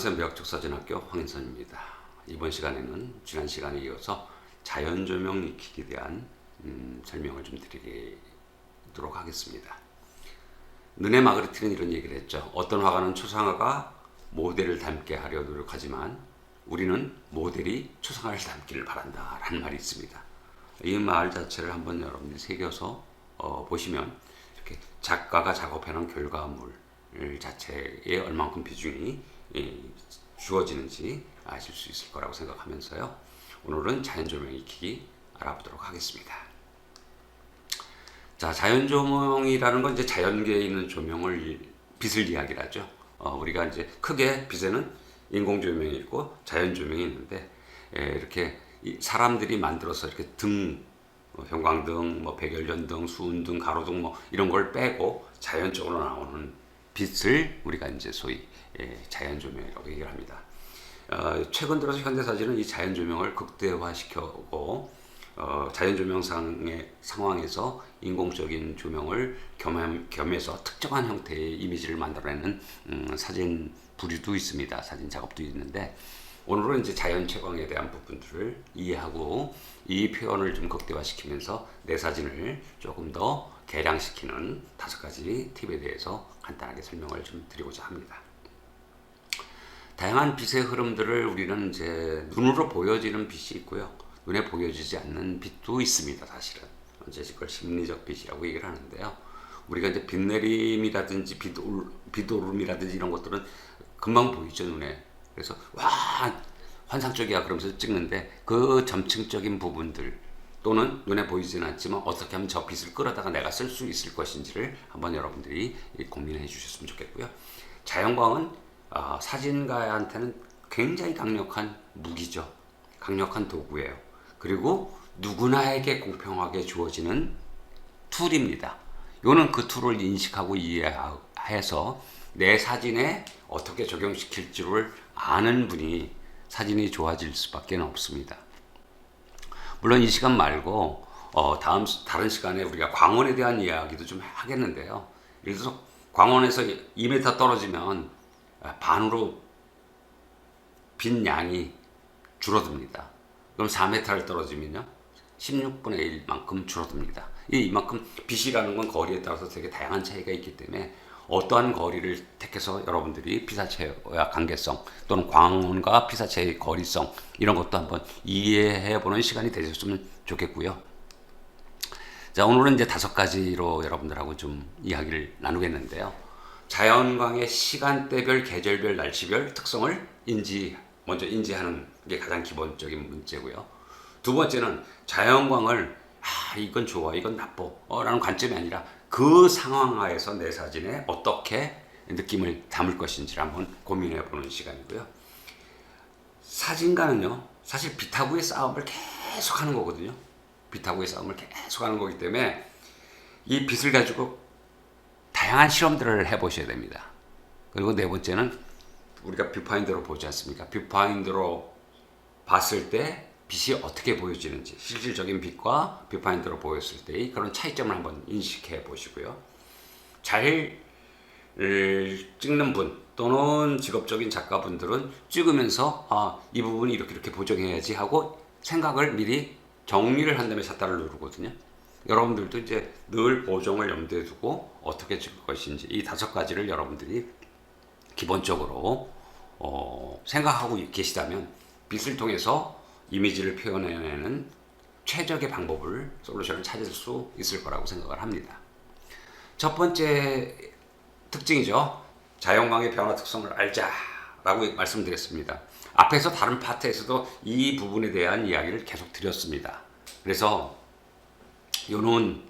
안녕하세요. 매학적사진학교 황인선입니다. 이번 시간에는 지난 시간에 이어서 자연 조명 익히기에 대한 음, 설명을 좀 드리도록 하겠습니다. 눈의 마그리트는 이런 얘기를 했죠. 어떤 화가는 초상화가 모델을 닮게 하려 노력하지만 우리는 모델이 초상화를 닮기를 바란다 라는 말이 있습니다. 이 말 자체를 한번 여러분들이 새겨서 어, 보시면 이렇게 작가가 작업해놓은 결과물 자체에 얼만큼 비중이 예, 주어지는지 아실 수 있을 거라고 생각하면서요. 오늘은 자연 조명 익히기 알아보도록 하겠습니다. 자, 자연 조명이라는 건 이제 자연계에 있는 조명을 빛을 이야기를 하죠. 어, 우리가 이제 크게 빛에는 인공 조명이 있고 자연 조명이 있는데 예, 이렇게 사람들이 만들어서 이렇게 등 뭐 형광등, 뭐 백열전등, 수은등, 가로등 뭐 이런 걸 빼고 자연적으로 나오는 빛을 우리가 이제 소위 예, 자연 조명이라고 얘기를 합니다. 어, 최근 들어서 현대 사진은 이 자연 조명을 극대화시켜고 어, 자연 조명상의 상황에서 인공적인 조명을 겸, 겸해서 특정한 형태의 이미지를 만들어내는 음, 사진 부류도 있습니다. 사진 작업도 있는데 오늘은 이제 자연 채광에 대한 부분들을 이해하고 이 표현을 좀 극대화시키면서 내 사진을 조금 더 개량시키는 다섯 가지 팁에 대해서 간단하게 설명을 좀 드리고자 합니다. 다양한 빛의 흐름들을 우리는 이제 눈으로 보여지는 빛이 있고요. 눈에 보여지지 않는 빛도 있습니다, 사실은. 이제 이걸 심리적 빛이라고 얘기를 하는데요. 우리가 이제 빛 내림이라든지 빛올, 빛오름이라든지 이런 것들은 금방 보이죠, 눈에. 그래서, 와, 환상적이야. 그러면서 찍는데 그 점층적인 부분들 또는 눈에 보이지는 않지만 어떻게 하면 저 빛을 끌어다가 내가 쓸 수 있을 것인지를 한번 여러분들이 고민해 주셨으면 좋겠고요. 자연광은 어, 사진가한테는 굉장히 강력한 무기죠. 강력한 도구예요. 그리고 누구나에게 공평하게 주어지는 툴입니다. 요는 그 툴을 인식하고 이해해서 내 사진에 어떻게 적용시킬지를 아는 분이 사진이 좋아질 수밖에 없습니다. 물론 이 시간 말고 어, 다음 다른 시간에 우리가 광원에 대한 이야기도 좀 하겠는데요. 예를 들어서 광원에서 2m 떨어지면 반으로 빈 양이 줄어듭니다. 그럼 4m를 떨어지면요. 16분의 1만큼 줄어듭니다. 이 이만큼 빛이라는 건 거리에 따라서 되게 다양한 차이가 있기 때문에 어떠한 거리를 택해서 여러분들이 피사체와 관계성 또는 광원과 피사체의 거리성 이런 것도 한번 이해해 보는 시간이 되셨으면 좋겠고요. 자, 오늘은 이제 다섯 가지로 여러분들하고 좀 이야기를 나누겠는데요. 자연광의 시간대별, 계절별, 날씨별 특성을 인지 먼저 인지하는 게 가장 기본적인 문제고요. 두 번째는 자연광을 아, 이건 좋아, 이건 나빠, 어, 라는 관점이 아니라 그 상황 하에서 내 사진에 어떻게 느낌을 담을 것인지를 한번 고민해 보는 시간이고요. 사진가는요, 사실 빛하고의 싸움을 계속 하는 거거든요. 빛하고의 싸움을 계속 하는 거기 때문에 이 빛을 가지고 다양한 실험들을 해 보셔야 됩니다. 그리고 네 번째는 우리가 뷰파인더로 보지 않습니까? 뷰파인더로 봤을 때 빛이 어떻게 보여지는지 실질적인 빛과 뷰파인더로 보였을 때의 그런 차이점을 한번 인식해 보시고요. 잘 찍는 분 또는 직업적인 작가분들은 찍으면서 아, 이 부분이 이렇게 이렇게 보정해야지 하고 생각을 미리 정리를 한 다음에 샷다를 누르거든요. 여러분들도 이제 늘 보정을 염두에 두고 어떻게 찍을 것인지 이 다섯 가지를 여러분들이 기본적으로 어, 생각하고 계시다면 빛을 통해서 이미지를 표현해내는 최적의 방법을 솔루션을 찾을 수 있을 거라고 생각을 합니다. 첫 번째 특징이죠. 자연광의 변화 특성을 알자라고 말씀드렸습니다. 앞에서 다른 파트에서도 이 부분에 대한 이야기를 계속 드렸습니다. 그래서 요는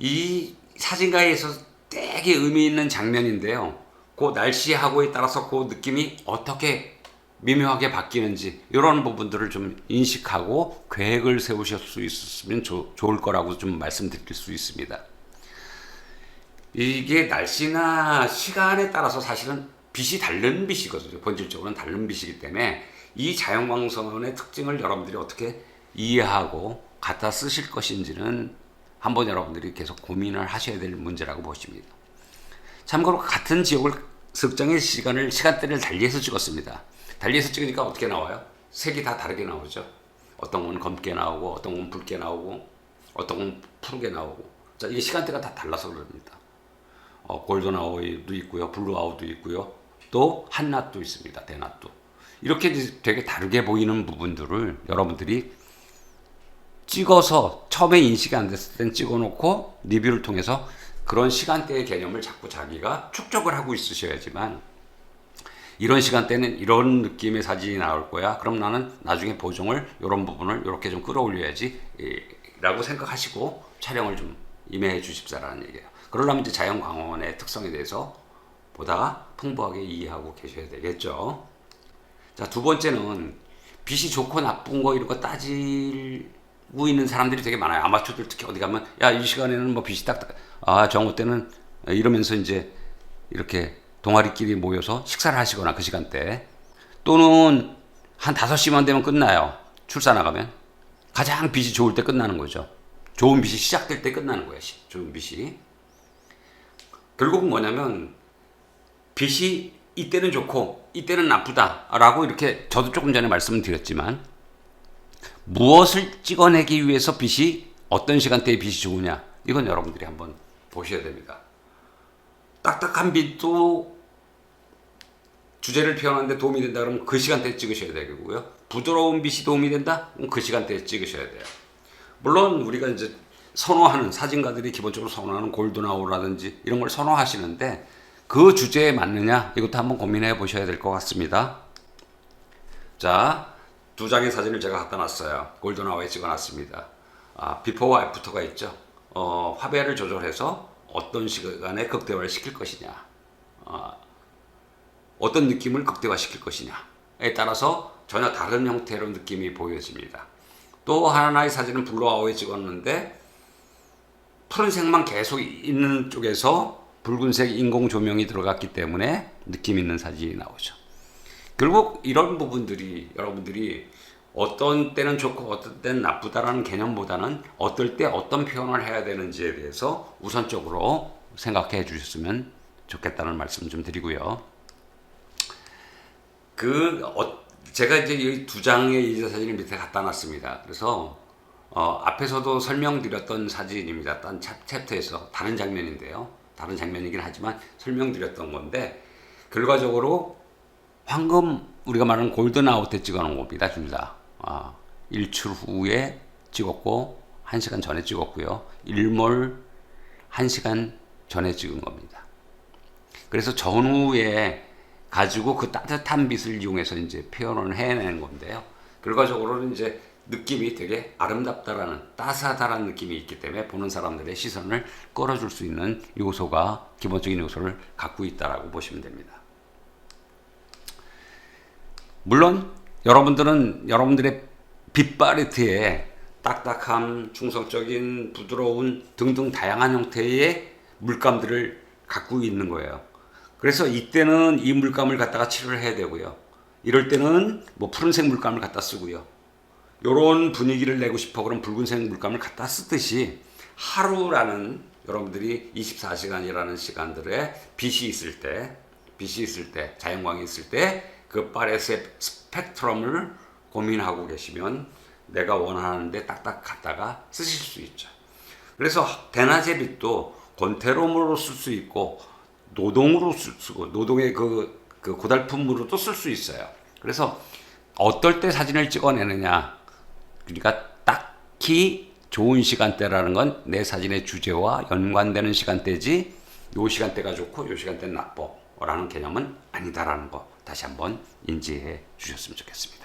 이 사진가에서 되게 의미 있는 장면인데요. 그 날씨하고에 따라서 그 느낌이 어떻게 미묘하게 바뀌는지 이런 부분들을 좀 인식하고 계획을 세우실 수 있었으면 조, 좋을 거라고 좀 말씀드릴 수 있습니다. 이게 날씨나 시간에 따라서 사실은 빛이 다른 빛이거든요. 본질적으로는 다른 빛이기 때문에 이 자연광선의 특징을 여러분들이 어떻게 이해하고 갖다 쓰실 것인지는 한번 여러분들이 계속 고민을 하셔야 될 문제라고 보십니다. 참고로 같은 지역을 석장의 시간을 시간대를 달리해서 찍었습니다. 달리해서 찍으니까 어떻게 나와요? 색이 다 다르게 나오죠. 어떤 건 검게 나오고 어떤 건 붉게 나오고 어떤 건 푸르게 나오고 자 이게 시간대가 다 달라서 그럽니다. 어, 골든 아워도 있고요, 블루 아워도 있고요, 또 한낮도 있습니다, 대낮도 이렇게 되게 다르게 보이는 부분들을 여러분들이 찍어서 처음에 인식이 안 됐을 땐 찍어놓고 리뷰를 통해서 그런 시간대의 개념을 자꾸 자기가 축적을 하고 있으셔야지만 이런 시간대는 이런 느낌의 사진이 나올 거야. 그럼 나는 나중에 보정을 이런 부분을 이렇게 좀 끌어올려야지 예, 라고 생각하시고 촬영을 좀 임해해 주십사라는 얘기예요. 그러려면 이제 자연 광원의 특성에 대해서 보다 풍부하게 이해하고 계셔야 되겠죠. 자, 두 번째는 빛이 좋고 나쁜 거 이런 거 따지고 있는 사람들이 되게 많아요. 아마추어들 특히 어디 가면 야, 이 시간에는 뭐 빛이 딱딱 아, 정오 때는 이러면서 이제 이렇게 동아리끼리 모여서 식사를 하시거나 그 시간대 또는 한 5시만 되면 끝나요. 출사 나가면 가장 빛이 좋을 때 끝나는 거죠. 좋은 빛이 시작될 때 끝나는 거예요. 시- 좋은 빛이. 결국은 뭐냐면 빛이 이때는 좋고 이때는 나쁘다라고 이렇게 저도 조금 전에 말씀을 드렸지만 무엇을 찍어내기 위해서 빛이 어떤 시간대에 빛이 좋으냐 이건 여러분들이 한번 보셔야 됩니다. 딱딱한 빛도 주제를 표현하는데 도움이 된다 그러면 그 시간대에 찍으셔야 되고요. 부드러운 빛이 도움이 된다? 그 시간대에 찍으셔야 돼요. 물론 우리가 이제 선호하는 사진가들이 기본적으로 선호하는 골든아워라든지 이런 걸 선호하시는데 그 주제에 맞느냐 이것도 한번 고민해 보셔야 될 것 같습니다. 자, 두 장의 사진을 제가 갖다 놨어요. 골든아워에 찍어 놨습니다. 아, 비포와 애프터가 있죠. 어, 화배를 조절해서 어떤 시간에 극대화를 시킬 것이냐, 아, 어떤 느낌을 극대화시킬 것이냐에 따라서 전혀 다른 형태로 느낌이 보여집니다. 또 하나의 사진은 블루아워에 찍었는데 푸른색만 계속 있는 쪽에서 붉은색 인공 조명이 들어갔기 때문에 느낌 있는 사진이 나오죠. 결국 이런 부분들이 여러분들이 어떤 때는 좋고 어떤 때는 나쁘다라는 개념보다는 어떨 때 어떤 표현을 해야 되는지에 대해서 우선적으로 생각해 주셨으면 좋겠다는 말씀 좀 드리고요. 그 어, 제가 이제 이 두 장의 이 사진을 밑에 갖다 놨습니다. 그래서 어, 앞에서도 설명드렸던 사진입니다. 딴 챕- 챕터에서 다른 장면인데요. 다른 장면이긴 하지만 설명드렸던 건데 결과적으로 황금 우리가 말하는 골든 아웃 때 찍어놓은 겁니다. 둘 다. 아, 일출 후에 찍었고 1시간 전에 찍었고요. 일몰 1시간 전에 찍은 겁니다. 그래서 전후에 가지고 그 따뜻한 빛을 이용해서 이제 표현을 해내는 건데요. 결과적으로는 이제 느낌이 되게 아름답다라는 따스하다라는 느낌이 있기 때문에 보는 사람들의 시선을 끌어줄 수 있는 요소가 기본적인 요소를 갖고 있다라고 보시면 됩니다. 물론 여러분들은 여러분들의 빛바리트에 딱딱함, 중성적인 부드러운 등등 다양한 형태의 물감들을 갖고 있는 거예요. 그래서 이때는 이 물감을 갖다가 칠을 해야 되고요. 이럴 때는 뭐 푸른색 물감을 갖다 쓰고요. 요런 분위기를 내고 싶어 그럼 붉은색 물감을 갖다 쓰듯이 하루라는 여러분들이 24시간이라는 시간들에 빛이 있을 때, 빛이 있을 때, 자연광이 있을 때그 빨의 스펙트럼을 고민하고 계시면 내가 원하는데 딱딱 갖다가 쓰실 수 있죠. 그래서 대낮의 빛도 권태로움으로 쓸 수 있고 노동으로 쓸 쓰고 노동의 그, 그 고달픔으로도 쓸 수 있어요. 그래서 어떨 때 사진을 찍어내느냐 그러니까 딱히 좋은 시간대라는 건 내 사진의 주제와 연관되는 시간대지 요 시간대가 좋고 요 시간대는 나빠라는 개념은 아니다라는 거 다시 한번 인지해 주셨으면 좋겠습니다.